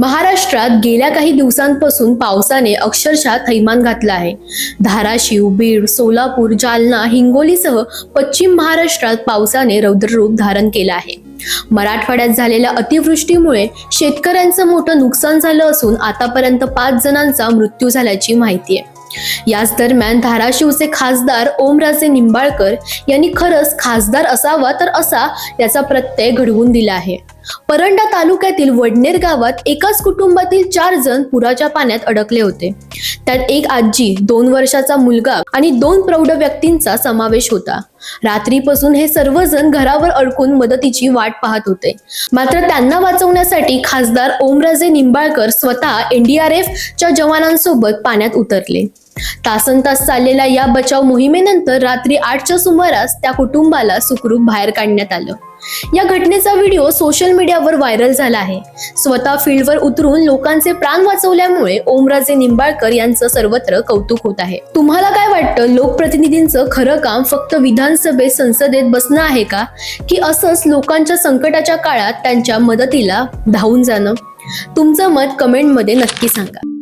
महाराष्ट्रात गेल्या काही दिवसांपासून पावसाने अक्षरशः थैमान घातलं आहे. धाराशिव बीड सोलापूर जालना हिंगोलीसह पश्चिम महाराष्ट्रात पावसाने रौद्ररूप धारण केलं आहे. मराठवाड्यात झालेल्या अतिवृष्टीमुळे शेतकऱ्यांचं मोठं नुकसान झालं असून आतापर्यंत पाच जणांचा मृत्यू झाल्याची माहिती आहे. याच दरम्यान धाराशिवचे खासदार ओमराजे निंबाळकर यांनी खरंच खासदार असावा तर असा याचा प्रत्यय घडवून दिला आहे. परंडा तालुक्यातील वडनेर गावात एकाच कुटुंबातील चार जण पुराच्या पाण्यात अडकले होते. त्यात एक आजी दोन वर्षाचा मुलगा आणि दोन प्रौढ व्यक्तींचा समावेश होता. रात्रीपासून हे सर्वजण घरावर अडकून मदतीची वाट पाहत होते. मात्र त्यांना वाचवण्यासाठी खासदार ओमराजे निंबाळकर स्वतः एनडीआरएफ च्या जवानांसोबत पाण्यात उतरले. तासन तास चाललेल्या या बचाव मोहिमेनंतर रात्री आठच्या सुमारास त्या कुटुंबाला सुखरूप बाहेर काढण्यात आलं. या घटनेचा व्हिडिओ सोशल मीडियावर व्हायरल झाला आहे. स्वतः फील्डवर उतरून लोकांचे प्राण वाचवल्यामुळे ओमराजे निंबाळकर यांचं सर्वत्र कौतुक होत आहे. तुम्हाला काय वाटतं? लोकप्रतिनिधींचं खरं काम फक्त विधानसभेत संसदेत बसणं आहे का? की असंच लोकांच्या संकटाच्या काळात त्यांच्या मदतीला धावून जाणं? तुमचं मत कमेंटमध्ये नक्की सांगा.